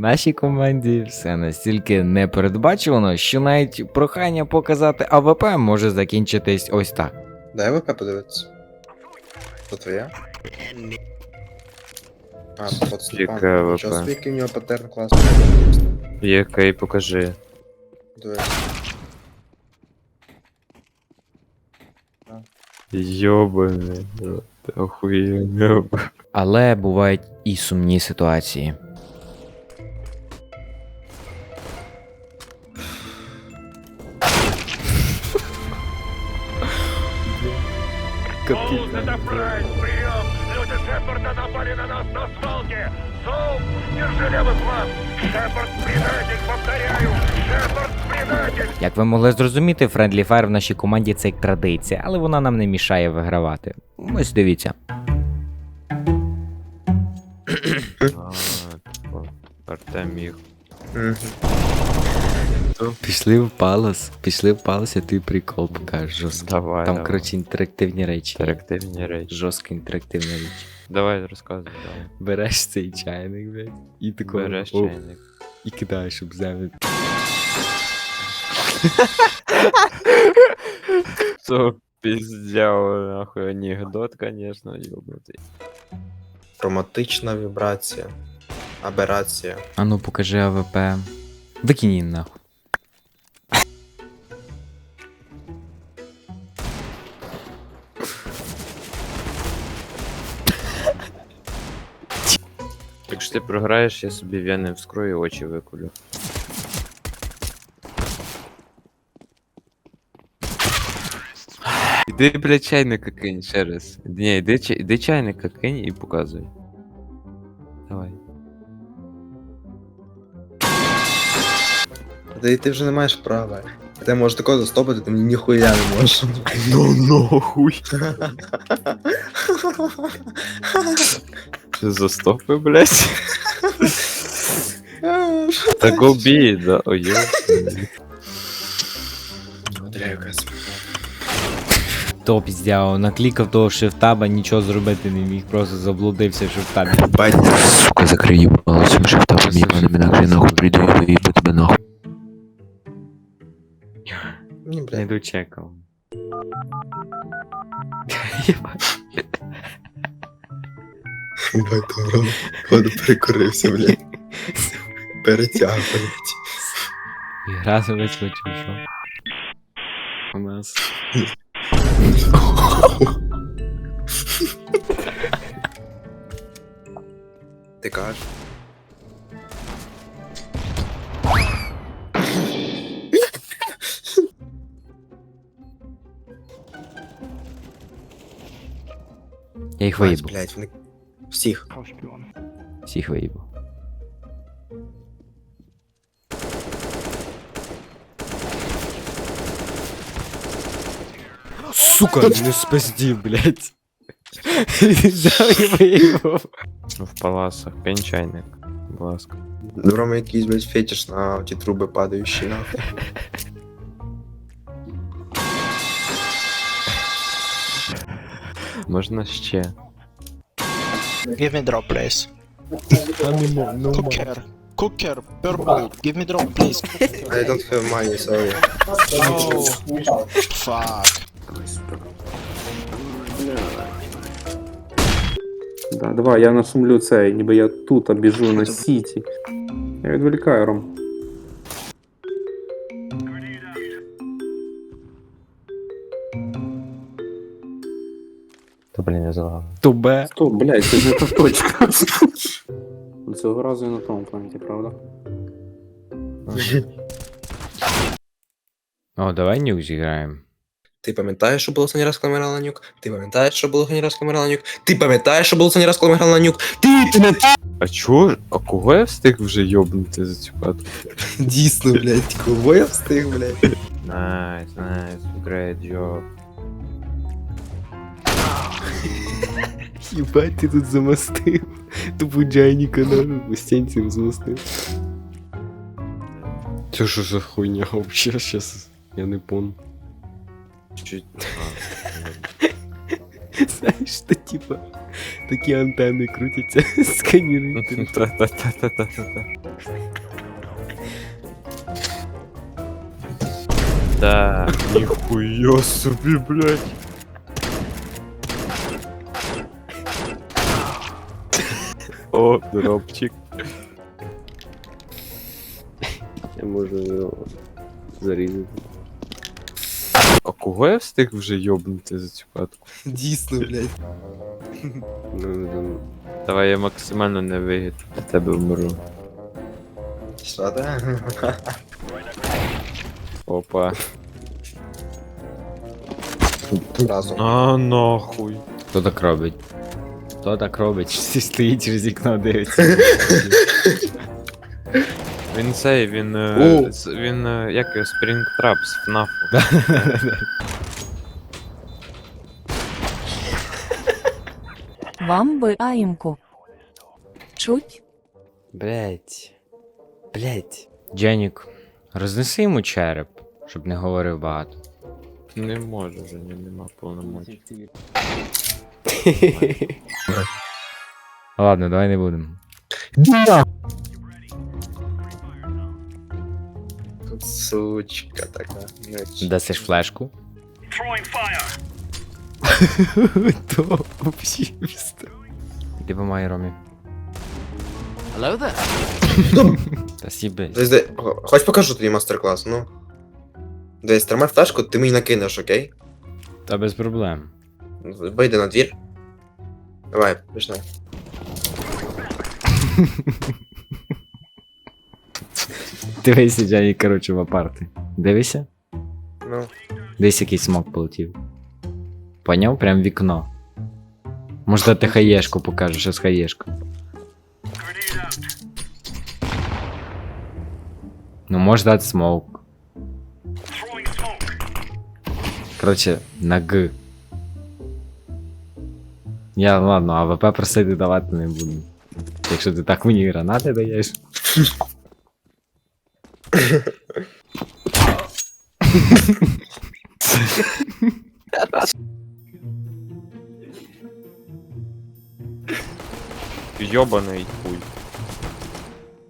нашій команді все настільки непередбачувано, що навіть прохання показати АВП може закінчитись ось так. Дай ВП подивитися. То твоя? А, от Яке Степан. ВП? Нічого собі, який у нього паттерн класний. Який покажи. Дивись. Йобаний. Охуєнно. Але бувають і сумні ситуації. Соус, это Прайс, прием! Люди Шепарда напали на нас на свалке! Соус, держи левый фланг! Шепард предатель, повторяю! Шепард предатель! Як ви могли зрозуміти, Friendly Fire в нашій команді це як традиція, але вона нам не мішає вигравати. Ось дивіться. Типу, Артем їх. Мгм. Пішли в палас, пішли в палас, а ти прикол покажеш жорсткий. Давай. Там, давай. коротше, інтерактивні речі. Інтерактивні речі. Жорстко інтерактивні речі. Давай розказуй, давай. Береш цей чайник, блядь, і такого. Береш оп, чайник. І кидаєш, щоб землю. Це піздяво, нахуй, анекдот, конечно, ёбнутий. Хроматична вібрація. Аберація. А ну покажи АВП. Викинь її нахуй. Якщо ти програєш, я собі вени вскрою і очі викулю. Іди, блядь, чайника кинь ще раз. Ні, іди, чай- іди чайника кинь і показуй. Давай. Та й ти вже не маєш права. Ти можеш такого застопити, ти мені ніхуя не можеш. Ну нахуй. Що за стопи, блядь? Так убій, да, ой, ёбаний. Бля, якась. Топ здяв, наклікав того шифтаба, нічого зробити не міг, просто заблудився в шифтабі. Бать. Сука, закрий ебало всем шифтапом ебаным, иначе я нахуй приду и выебу тебя нахуй. Ні, Не бля. дочекав. Бать, добро. Ходу перекорився, блядь. Перетяг, блядь. Гра завершила чи що? У нас. Ти кажеш? Я їх виїбу. блядь, вони... Всіх. Всіх виїбу. Сука, не спиздів, блядь. Взяв і виїбав. В паласах, кинь чайник, будь ласка. Добро, якийсь, блядь, фетиш на ті труби падаючі, нахуй. Можна ще. Give me drop, please. Cooker. Cooker, purple. Give me drop, please. I don't have money, sorry. Oh, fuck. Да, давай, я нашумлю цей, ніби я тут, а біжу на сіті. Я відволікаю Ром. Блін, я залагав. Тубе. Стоп, блядь, це не та точка. Ну, Цього разу я на тому планеті, правда? О, давай нюк зіграємо. Ти пам'ятаєш, що було останній раз, коли ми грали на нюк? Ти пам'ятаєш, що було останній раз, коли ми грали на нюк? Ти пам'ятаєш, що було останній раз, коли ми грали на нюк? Ти пам'ятаєш? А чого? А кого я встиг вже йобнути за цю хату? Дійсно, блядь, кого я встиг, блядь? Найс, найс, great job. Єбать, ти тут замостив. Тупо Джайніка на по стінці замостив. Це що за хуйня вообще щас? Я не помню. Чуть. Знаєш, що типа такі антени крутяться, сканірують. Та-та-та-та-та-та. Да, ніхуя собі, блядь. О, дробчик. Я можу його зарізати. А кого я встиг вже йобнути за цю катку? Дійсно, блядь. Ну, Давай я максимально не вигід для тебе вмру. Що ти? Опа. Разом. А нахуй. Хто так робить? Хто так робить? Всі стоїть через вікно дивиться. Він цей, він. е, О! з- Він. е, Як його Springtrap з FNAF. Вам би аїмку. Чуть? Блять. Блять. Дженік, рознеси йому череп, щоб не говорив багато. Не може вже, ні, нема повномочі. Ладно, давай не будемо. Сучка така. Дасиш флешку. То взагалі Іди помагай Ромі. Hello there. Та сіби. Хоч покажу тобі мастер-клас, ну. Десь, тримай флешку, ти мені накинеш, окей? Та без проблем. Вийди на двір. Давай, пішли. Дивися, Дженік, коротше, в апарти. Дивися. Ну. Десь якийсь смок полетів. Поняв? Прям в вікно. Може дати хаєшку покажу, що з хаєшкою. Ну, може дати смок. Коротше, на Г. Я ладно, АВП просити давати не буду. Якщо ти так мені гранати даєш. Йобаний хуй.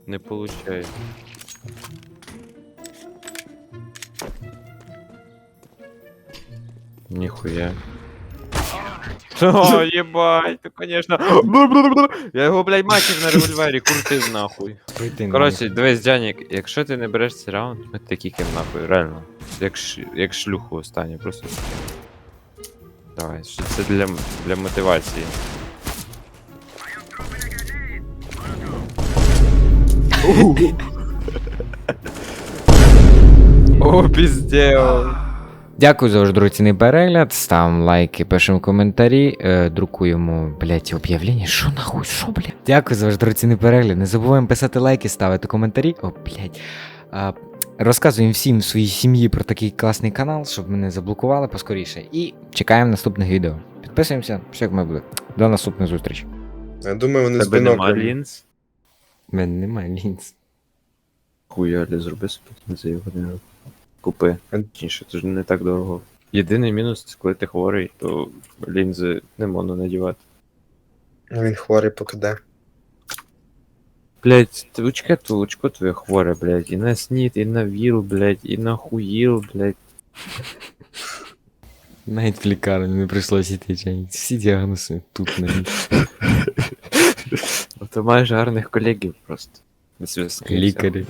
Не получає. Ніхуя. О, єбать, ну конечно. Я його, блядь, мачив на револьвері, крутив нахуй. Коротше, дивись, Джанік, якщо ти не береш цей раунд, ми такі ким нахуй, реально. Як, ш... як шлюху останнє, просто. Давай, що це для, для мотивації. О, піздео. Дякую за ваш дорогоцінний перегляд. Ставимо лайки, пишемо коментарі, е, друкуємо, блять, об'явлення. Що нахуй, що, блядь? Дякую за ваш дорогоцінний перегляд. Не забуваємо писати лайки, ставити коментарі. О, блять. А, розказуємо всім в своїй сім'ї про такий класний канал, щоб мене заблокували поскоріше. І чекаємо наступних відео. Підписуємося, все як ми буде. До наступної зустрічі. Я думаю, вони з Тебе нема біноклем. лінз? У мене немає лінз. Хуялі, зроби собі за його не купи. Точніше, це ж не так дорого. Єдиний мінус, це коли ти хворий, то лінзи не можна надівати. Він хворий покиде. Блять, очке то очко твоє хворе, блять, і на снід, і на віл, блять, і на хуїл, блять. Навіть в лікарню не прийшлося йти, Дженік. Всі діагнози тут не Ну, то маєш гарних колегів просто. На лікарі.